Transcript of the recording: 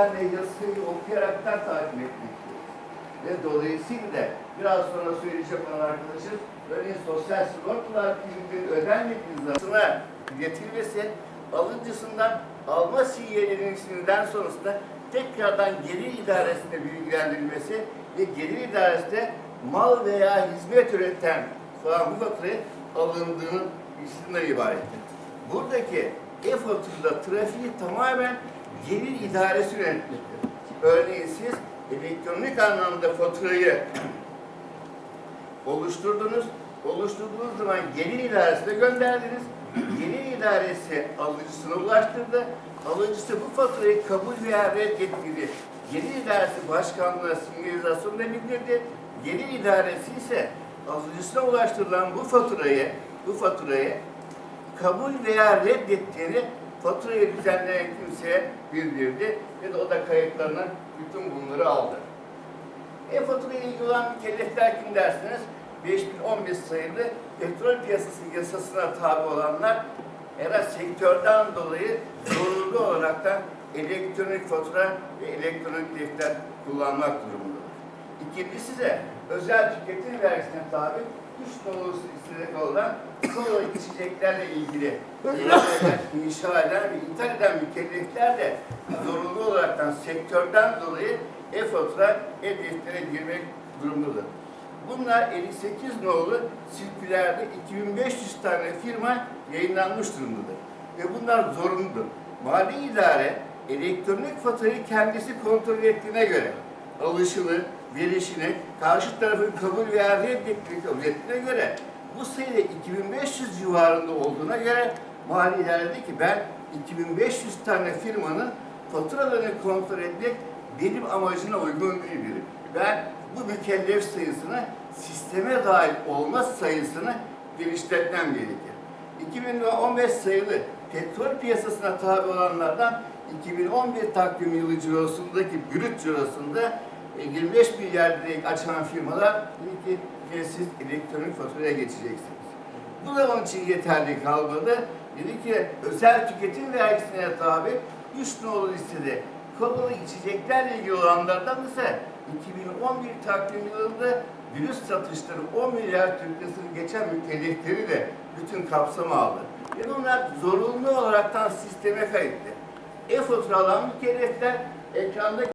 ve yasayı okuyaraktan takip etmek Ve dolayısıyla biraz sonra söyleyecek olan arkadaşım örneğin sosyal sigortalar priminin ödenmediği zamanına getirilmesi alıcısından alma sinyalinin sonrasında tekrardan gelir idaresine bilgilendirilmesi ve gelir idaresinde mal veya hizmet üreten faturayı alındığının bilgisinden ibarettir. Buradaki e-faturada trafiği tamamen gelir idaresi yönetmektir. Örneğin siz elektronik anlamda faturayı oluşturdunuz. Oluşturduğunuz zaman gelir idaresine gönderdiniz. Gelir idaresi alıcısına ulaştırdı. Alıcısı bu faturayı kabul veya reddetti. Gelir idaresi başkanlığına sinyalizasyonla bildirdi. Gelir idaresi ise alıcısına ulaştırılan bu faturayı bu faturayı kabul veya reddettiğini faturayı düzenleyen kimseye bildirdi ve de o da kayıtlarına bütün bunları aldı. E-fatura ile ilgili olan mükellefler kim dersiniz? 5015 sayılı petrol piyasası yasasına tabi olanlar era sektörden dolayı zorunlu olaraktan elektronik fatura ve elektronik defter kullanmak durumundadır. İkincisi de özel tüketim vergisine tabi üç nolu listede olan kola içeceklerle ilgili inşa eden ve ithal eden mükellefler de zorunlu olaraktan sektörden dolayı e-fatura, e-deftere girmek durumundadır. Bunlar 58 nolu sirkülerde 2500 tane firma yayınlanmış durumdadır. Ve bunlar zorunludur. Mali idare elektronik faturayı kendisi kontrol ettiğine göre alışını, verişini, karşı tarafın kabul veya ettiğine göre bu sayıda 2500 civarında olduğuna göre mali idare dedi ki ben 2500 tane firmanın faturalarını kontrol etmek benim amacına uygun değildir. Ben bu mükellef sayısını sisteme dahil olma sayısını genişletmem gerekir. 2015 sayılı petrol piyasasına tabi olanlardan 2011 takvim yılı cirosundaki brüt cirosunda 25 milyar lirayı açan firmalar dedi ki "E, siz elektronik faturaya geçeceksiniz. Bu da onun için yeterli kalmadı. Dedi ki özel tüketim vergisine tabi 3 nolu listede kapalı içeceklerle ilgili olanlardan ise 2011 takvim yılında virüs satışları 10 milyar Türk lirasını geçen mükellefleri de bütün kapsamı aldı. Ve bunlar zorunlu olaraktan sisteme kayıtlı. E-fatura alan mükellefler ekranda